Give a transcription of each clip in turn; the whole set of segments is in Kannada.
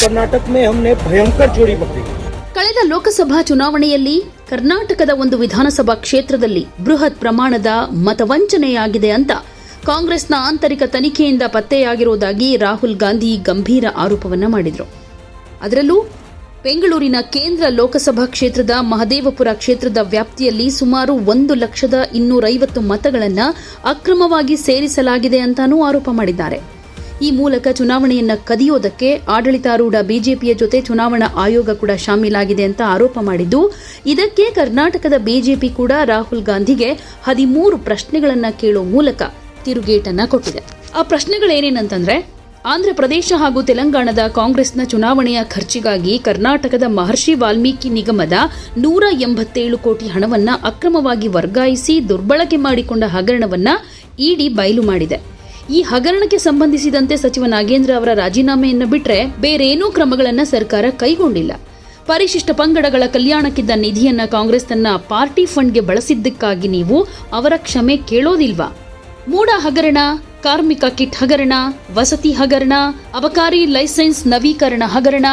कर्नाटक में हमने भयंकर चोरी पकड़ी ಕಳೆದ ಲೋಕಸಭಾ ಚುನಾವಣೆಯಲ್ಲಿ ಕರ್ನಾಟಕದ ಒಂದು ವಿಧಾನಸಭಾ ಕ್ಷೇತ್ರದಲ್ಲಿ ಬೃಹತ್ ಪ್ರಮಾಣದ ಮತವಂಚನೆಯಾಗಿದೆ ಅಂತ ಕಾಂಗ್ರೆಸ್ನ ಆಂತರಿಕ ತನಿಖೆಯಿಂದ ಪತ್ತೆಯಾಗಿರುವುದಾಗಿ ರಾಹುಲ್ ಗಾಂಧಿ ಗಂಭೀರ ಆರೋಪವನ್ನ ಮಾಡಿದರು ಅದರಲ್ಲೂ ಬೆಂಗಳೂರಿನ ಕೇಂದ್ರ ಲೋಕಸಭಾ ಕ್ಷೇತ್ರದ ಮಹದೇವಪುರ ಕ್ಷೇತ್ರದ ವ್ಯಾಪ್ತಿಯಲ್ಲಿ ಸುಮಾರು ಒಂದು ಲಕ್ಷದ ಇನ್ನೂರೈವತ್ತು ಮತಗಳನ್ನು ಅಕ್ರಮವಾಗಿ ಸೇರಿಸಲಾಗಿದೆ ಅಂತಾನೂ ಆರೋಪ ಮಾಡಿದ್ದಾರೆ ಈ ಮೂಲಕ ಚುನಾವಣೆಯನ್ನ ಕದಿಯೋದಕ್ಕೆ ಆಡಳಿತಾರೂಢ ಬಿಜೆಪಿಯ ಜೊತೆ ಚುನಾವಣಾ ಆಯೋಗ ಕೂಡ ಶಾಮೀಲಾಗಿದೆ ಅಂತ ಆರೋಪ ಮಾಡಿದ್ದು, ಇದಕ್ಕೆ ಕರ್ನಾಟಕದ ಬಿಜೆಪಿ ಕೂಡ ರಾಹುಲ್ ಗಾಂಧಿಗೆ ಹದಿಮೂರು ಪ್ರಶ್ನೆಗಳನ್ನ ಕೇಳೋ ಮೂಲಕ ತಿರುಗೇಟನ್ನ ಕೊಟ್ಟಿದೆ. ಆ ಪ್ರಶ್ನೆಗಳೇನೇನಂತಂದ್ರೆ, ಆಂಧ್ರ ಪ್ರದೇಶ ಹಾಗೂ ತೆಲಂಗಾಣದ ಕಾಂಗ್ರೆಸ್ನ ಚುನಾವಣೆಯ ಖರ್ಚಿಗಾಗಿ ಕರ್ನಾಟಕದ ಮಹರ್ಷಿ ವಾಲ್ಮೀಕಿ ನಿಗಮದ ನೂರ ಎಂಬತ್ತೇಳು ಕೋಟಿ ಹಣವನ್ನ ಅಕ್ರಮವಾಗಿ ವರ್ಗಾಯಿಸಿ ದುರ್ಬಳಕೆ ಮಾಡಿಕೊಂಡ ಹಗರಣವನ್ನ ಇಡಿ ಬಯಲು ಮಾಡಿದೆ. ಈ ಹಗರಣಕ್ಕೆ ಸಂಬಂಧಿಸಿದಂತೆ ಸಚಿವ ನಾಗೇಂದ್ರ ಅವರ ರಾಜೀನಾಮೆಯನ್ನು ಬಿಟ್ಟರೆ ಬೇರೇನೂ ಕ್ರಮಗಳನ್ನು ಸರ್ಕಾರ ಕೈಗೊಂಡಿಲ್ಲ. ಪರಿಶಿಷ್ಟ ಪಂಗಡಗಳ ಕಲ್ಯಾಣಕ್ಕಿದ್ದ ನಿಧಿಯನ್ನು ಕಾಂಗ್ರೆಸ್ ತನ್ನ ಪಾರ್ಟಿ ಫಂಡ್ಗೆ ಬಳಸಿದ್ದಕ್ಕಾಗಿ ನೀವು ಅವರ ಕ್ಷಮೆ ಕೇಳೋದಿಲ್ವಾ? ಮೂಡ ಹಗರಣ, ಕಾರ್ಮಿಕ ಕಿಟ್ ಹಗರಣ, ವಸತಿ ಹಗರಣ, ಅಬಕಾರಿ ಲೈಸೆನ್ಸ್ ನವೀಕರಣ ಹಗರಣ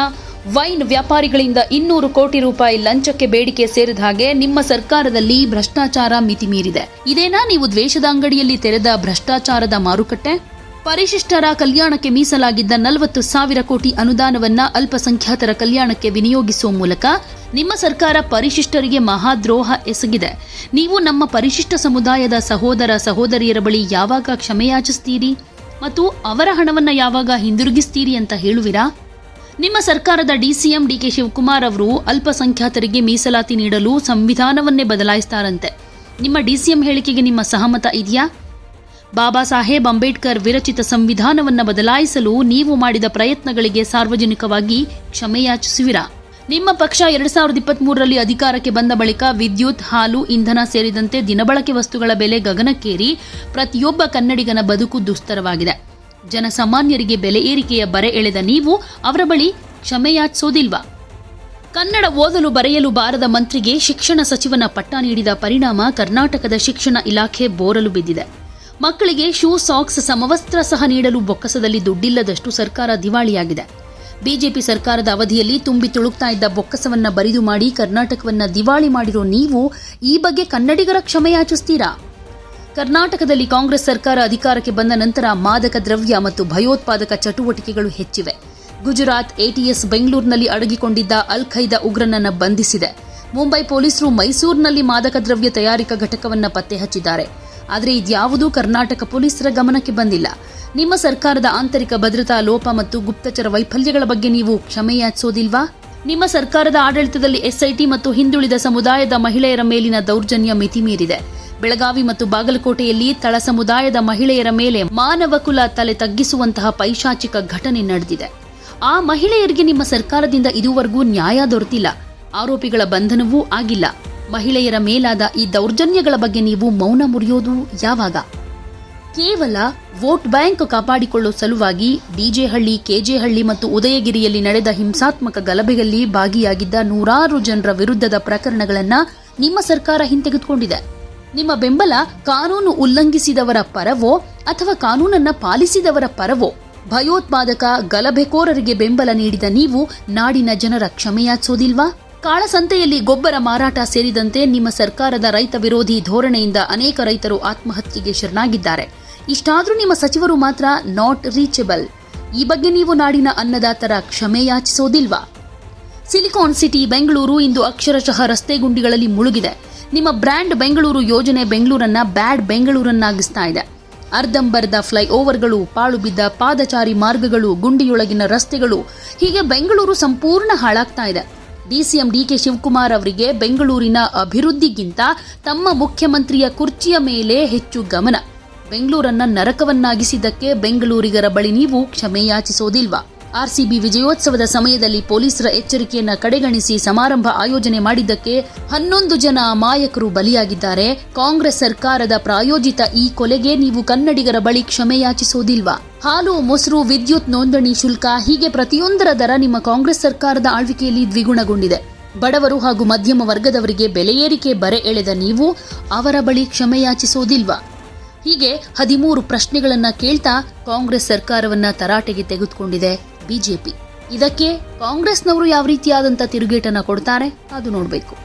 ವೈನ್ ವ್ಯಾಪಾರಿಗಳಿಂದ ಇನ್ನೂರು ಕೋಟಿ ರೂಪಾಯಿ ಲಂಚಕ್ಕೆ ಬೇಡಿಕೆ ಸೇರಿದ ಹಾಗೆ ನಿಮ್ಮ ಸರ್ಕಾರದಲ್ಲಿ ಭ್ರಷ್ಟಾಚಾರ ಮಿತಿ ಮೀರಿದೆ. ಇದೇನಾ ನೀವು ದ್ವೇಷದ ಅಂಗಡಿಯಲ್ಲಿ ತೆರೆದ ಭ್ರಷ್ಟಾಚಾರದ ಮಾರುಕಟ್ಟೆ? ಪರಿಶಿಷ್ಟರ ಕಲ್ಯಾಣಕ್ಕೆ ಮೀಸಲಾಗಿದ್ದ ನಲವತ್ತು ಸಾವಿರ ಕೋಟಿ ಅನುದಾನವನ್ನ ಅಲ್ಪಸಂಖ್ಯಾತರ ಕಲ್ಯಾಣಕ್ಕೆ ವಿನಿಯೋಗಿಸುವ ಮೂಲಕ ನಿಮ್ಮ ಸರ್ಕಾರ ಪರಿಶಿಷ್ಟರಿಗೆ ಮಹಾದ್ರೋಹ ಎಸಗಿದೆ. ನೀವು ನಮ್ಮ ಪರಿಶಿಷ್ಟ ಸಮುದಾಯದ ಸಹೋದರ ಸಹೋದರಿಯರ ಬಳಿ ಯಾವಾಗ ಕ್ಷಮೆಯಾಚಿಸ್ತೀರಿ? ಮತ್ತು ಅವರ ಹಣವನ್ನ ಯಾವಾಗ ಹಿಂದಿರುಗಿಸ್ತೀರಿ ಅಂತ ಹೇಳುವಿರಾ? ನಿಮ್ಮ ಸರ್ಕಾರದ ಡಿಸಿಎಂ ಡಿಕೆ ಶಿವಕುಮಾರ್ ಅವರು ಅಲ್ಪಸಂಖ್ಯಾತರಿಗೆ ಮೀಸಲಾತಿ ನೀಡಲು ಸಂವಿಧಾನವನ್ನೇ ಬದಲಾಯಿಸ್ತಾರಂತೆ. ನಿಮ್ಮ ಡಿಸಿಎಂ ಹೇಳಿಕೆಗೆ ನಿಮ್ಮ ಸಹಮತ ಇದೆಯಾ? ಬಾಬಾ ಸಾಹೇಬ್ ಅಂಬೇಡ್ಕರ್ ವಿರಚಿತ ಸಂವಿಧಾನವನ್ನು ಬದಲಾಯಿಸಲು ನೀವು ಮಾಡಿದ ಪ್ರಯತ್ನಗಳಿಗೆ ಸಾರ್ವಜನಿಕವಾಗಿ ಕ್ಷಮೆಯಾಚಿಸುವಿರಾ ನಿಮ್ಮ ಪಕ್ಷ ಎರಡ್ ಸಾವಿರದ ಇಪ್ಪತ್ಮೂರರಲ್ಲಿ ಅಧಿಕಾರಕ್ಕೆ ಬಂದ ಬಳಿಕ ವಿದ್ಯುತ್, ಹಾಲು, ಇಂಧನ ಸೇರಿದಂತೆ ದಿನಬಳಕೆ ವಸ್ತುಗಳ ಬೆಲೆ ಗಗನಕ್ಕೇರಿ ಪ್ರತಿಯೊಬ್ಬ ಕನ್ನಡಿಗನ ಬದುಕು ದುಸ್ತರವಾಗಿದೆ. ಜನಸಾಮಾನ್ಯರಿಗೆ ಬೆಲೆ ಏರಿಕೆಯ ಬರೆ ಎಳೆದ ನೀವು ಅವರ ಬಳಿ ಕ್ಷಮೆಯಾಚಿಸೋದಿಲ್ವಾ? ಕನ್ನಡ ಓದಲು ಬರೆಯಲು ಬಾರದ ಮಂತ್ರಿಗೆ ಶಿಕ್ಷಣ ಸಚಿವನ ಪಟ್ಟ ನೀಡಿದ ಪರಿಣಾಮ ಕರ್ನಾಟಕದ ಶಿಕ್ಷಣ ಇಲಾಖೆ ಬೋರಲು ಬಿದ್ದಿದೆ. ಮಕ್ಕಳಿಗೆ ಶೂ, ಸಾಕ್ಸ್, ಸಮವಸ್ತ್ರ ಸಹ ನೀಡಲು ಬೊಕ್ಕಸದಲ್ಲಿ ದುಡ್ಡಿಲ್ಲದಷ್ಟು ಸರ್ಕಾರ ದಿವಾಳಿಯಾಗಿದೆ. ಬಿಜೆಪಿ ಸರ್ಕಾರದ ಅವಧಿಯಲ್ಲಿ ತುಂಬಿ ತುಳುಕ್ತಾ ಇದ್ದ ಬೊಕ್ಕಸವನ್ನ ಬರಿದು ಮಾಡಿ ಕರ್ನಾಟಕವನ್ನ ದಿವಾಳಿ ಮಾಡಿರೋ ನೀವು ಈ ಬಗ್ಗೆ ಕನ್ನಡಿಗರ ಕ್ಷಮೆಯಾಚಿಸ್ತೀರಾ? ಕರ್ನಾಟಕದಲ್ಲಿ ಕಾಂಗ್ರೆಸ್ ಸರ್ಕಾರ ಅಧಿಕಾರಕ್ಕೆ ಬಂದ ನಂತರ ಮಾದಕ ದ್ರವ್ಯ ಮತ್ತು ಭಯೋತ್ಪಾದಕ ಚಟುವಟಿಕೆಗಳು ಹೆಚ್ಚಿವೆ. ಗುಜರಾತ್ ಎಟಿಎಸ್ ಬೆಂಗಳೂರಿನಲ್ಲಿ ಅಡಗಿಕೊಂಡಿದ್ದ ಅಲ್ ಖೈದಾ ಉಗ್ರನನ್ನು ಬಂಧಿಸಿದೆ. ಮುಂಬೈ ಪೊಲೀಸರು ಮೈಸೂರಿನಲ್ಲಿ ಮಾದಕ ದ್ರವ್ಯ ತಯಾರಿಕಾ ಘಟಕವನ್ನ ಪತ್ತೆ ಹಚ್ಚಿದ್ದಾರೆ. ಆದರೆ ಇದ್ಯಾವುದೂ ಕರ್ನಾಟಕ ಪೊಲೀಸರ ಗಮನಕ್ಕೆ ಬಂದಿಲ್ಲ. ನಿಮ್ಮ ಸರ್ಕಾರದ ಆಂತರಿಕ ಭದ್ರತಾ, ಲೋಪ ಮತ್ತು ಗುಪ್ತಚರ ವೈಫಲ್ಯಗಳ ಬಗ್ಗೆ ನೀವು ಕ್ಷಮೆಯಾಚಿಸೋದಿಲ್ವಾ ನಿಮ್ಮ ಸರ್ಕಾರದ ಆಡಳಿತದಲ್ಲಿ ಎಸ್ಐಟಿ ಮತ್ತು ಹಿಂದುಳಿದ ಸಮುದಾಯದ ಮಹಿಳೆಯರ ಮೇಲಿನ ದೌರ್ಜನ್ಯ ಮಿತಿ ಮೀರಿದೆ ಬೆಳಗಾವಿ ಮತ್ತು ಬಾಗಲಕೋಟೆಯಲ್ಲಿ ತಳ ಸಮುದಾಯದ ಮಹಿಳೆಯರ ಮೇಲೆ ಮಾನವ ಕುಲ ತಲೆ ತಗ್ಗಿಸುವಂತಹ ಪೈಶಾಚಿಕ ಘಟನೆ ನಡೆದಿದೆ. ಆ ಮಹಿಳೆಯರಿಗೆ ನಿಮ್ಮ ಸರ್ಕಾರದಿಂದ ಇದುವರೆಗೂ ನ್ಯಾಯ ದೊರೆತಿಲ್ಲ. ಆರೋಪಿಗಳ ಬಂಧನವೂ ಆಗಿಲ್ಲ. ಮಹಿಳೆಯರ ಮೇಲಾದ ಈ ದೌರ್ಜನ್ಯಗಳ ಬಗ್ಗೆ ನೀವು ಮೌನ ಮುರಿಯೋದು ಯಾವಾಗ? ಕೇವಲ ವೋಟ್ ಬ್ಯಾಂಕ್ ಕಾಪಾಡಿಕೊಳ್ಳೋ ಸಲುವಾಗಿ ಡಿಜೆಹಳ್ಳಿ, ಕೆಜೆಹಳ್ಳಿ ಮತ್ತು ಉದಯಗಿರಿಯಲ್ಲಿ ನಡೆದ ಹಿಂಸಾತ್ಮಕ ಗಲಭೆಯಲ್ಲಿ ಭಾಗಿಯಾಗಿದ್ದ ನೂರಾರು ಜನರ ವಿರುದ್ಧದ ಪ್ರಕರಣಗಳನ್ನು ನಿಮ್ಮ ಸರ್ಕಾರ ಹಿಂತೆಗೆದುಕೊಂಡಿದೆ. ನಿಮ್ಮ ಬೆಂಬಲ ಕಾನೂನು ಉಲ್ಲಂಘಿಸಿದವರ ಪರವೋ ಅಥವಾ ಕಾನೂನನ್ನ ಪಾಲಿಸಿದವರ ಪರವೋ? ಭಯೋತ್ಪಾದಕ ಗಲಭೆಕೋರರಿಗೆ ಬೆಂಬಲ ನೀಡಿದ ನೀವು ನಾಡಿನ ಜನರ ಕ್ಷಮೆಯಾಚಿಸೋದಿಲ್ವಾ ಕಾಳಸಂತೆಯಲ್ಲಿ ಗೊಬ್ಬರ ಮಾರಾಟ ಸೇರಿದಂತೆ ನಿಮ್ಮ ಸರ್ಕಾರದ ರೈತ ವಿರೋಧಿ ಧೋರಣೆಯಿಂದ ಅನೇಕ ರೈತರು ಆತ್ಮಹತ್ಯೆಗೆ ಶರಣಾಗಿದ್ದಾರೆ. ಇಷ್ಟಾದರೂ ನಿಮ್ಮ ಸಚಿವರು ಮಾತ್ರ ನಾಟ್ ರೀಚಬಲ್ ಈ ಬಗ್ಗೆ ನೀವು ನಾಡಿನ ಅನ್ನದಾತರ ಕ್ಷಮೆ ಯಾಚಿಸೋದಿಲ್ವಾ ಸಿಲಿಕಾನ್ ಸಿಟಿ, ಬೆಂಗಳೂರು ಇಂದು ಅಕ್ಷರಶಃ ರಸ್ತೆ ಗುಂಡಿಗಳಲ್ಲಿ ಮುಳುಗಿದೆ. ನಿಮ್ಮ ಬ್ರ್ಯಾಂಡ್ ಬೆಂಗಳೂರು ಯೋಜನೆ ಬೆಂಗಳೂರನ್ನ ಬ್ಯಾಡ್ ಬೆಂಗಳೂರನ್ನಾಗಿಸ್ತಾ ಇದೆ. ಅರ್ಧಂಬರ್ಧ ಫ್ಲೈಓವರ್ಗಳು ಪಾಳು ಬಿದ್ದ ಪಾದಚಾರಿ ಮಾರ್ಗಗಳು, ಗುಂಡಿಯೊಳಗಿನ ರಸ್ತೆಗಳು ಹೀಗೆ ಬೆಂಗಳೂರು ಸಂಪೂರ್ಣ ಹಾಳಾಗ್ತಾ ಇದೆ. ಡಿಸಿಎಂ ಡಿಕೆ ಶಿವಕುಮಾರ್ ಅವರಿಗೆ ಬೆಂಗಳೂರಿನ ಅಭಿವೃದ್ಧಿಗಿಂತ ತಮ್ಮ ಮುಖ್ಯಮಂತ್ರಿಯ ಕುರ್ಚಿಯ ಮೇಲೆ ಹೆಚ್ಚು ಗಮನ. ಬೆಂಗಳೂರನ್ನ ನರಕವನ್ನಾಗಿಸಿದ್ದಕ್ಕೆ ಬೆಂಗಳೂರಿಗರ ಬಳಿ ನೀವು ಕ್ಷಮೆ ಯಾಚಿಸೋದಿಲ್ವಾ ಆರ್ಸಿಬಿ ವಿಜಯೋತ್ಸವದ ಸಮಯದಲ್ಲಿ ಪೊಲೀಸರ ಎಚ್ಚರಿಕೆಯನ್ನು ಕಡೆಗಣಿಸಿ ಸಮಾರಂಭ ಆಯೋಜನೆ ಮಾಡಿದ್ದಕ್ಕೆ ಹನ್ನೊಂದು ಜನ ಅಮಾಯಕರು ಬಲಿಯಾಗಿದ್ದಾರೆ. ಕಾಂಗ್ರೆಸ್ ಸರ್ಕಾರದ ಪ್ರಾಯೋಜಿತ ಈ ಕೊಲೆಗೆ ನೀವು ಕನ್ನಡಿಗರ ಬಳಿ ಕ್ಷಮೆ ಯಾಚಿಸೋದಿಲ್ವಾ? ಹಾಲು, ಮೊಸರು, ವಿದ್ಯುತ್, ನೋಂದಣಿ ಶುಲ್ಕ ಹೀಗೆ ಪ್ರತಿಯೊಂದರ ದರ ನಿಮ್ಮ ಕಾಂಗ್ರೆಸ್ ಸರ್ಕಾರದ ಆಳ್ವಿಕೆಯಲ್ಲಿ ದ್ವಿಗುಣಗೊಂಡಿದೆ. ಬಡವರು ಹಾಗೂ ಮಧ್ಯಮ ವರ್ಗದವರಿಗೆ ಬೆಲೆ ಏರಿಕೆ ಬರೆ ಎಳೆದ ನೀವು ಅವರ ಬಳಿ ಕ್ಷಮೆ ಯಾಚಿಸೋದಿಲ್ವಾ? ಹೀಗೆ ಹದಿಮೂರು ಪ್ರಶ್ನೆಗಳನ್ನು ಕೇಳ್ತಾ ಕಾಂಗ್ರೆಸ್ ಸರ್ಕಾರವನ್ನು ತರಾಟೆಗೆ ತೆಗೆದುಕೊಂಡಿದೆ. ಬಿಜೆಪಿ. ಇದಕ್ಕೆ ಕಾಂಗ್ರೆಸ್ನವರು ಯಾವ ರೀತಿಯಾದಂಥ ತಿರುಗೇಟನ್ನು ಕೊಡ್ತಾರೆ ಅದು ನೋಡಬೇಕು.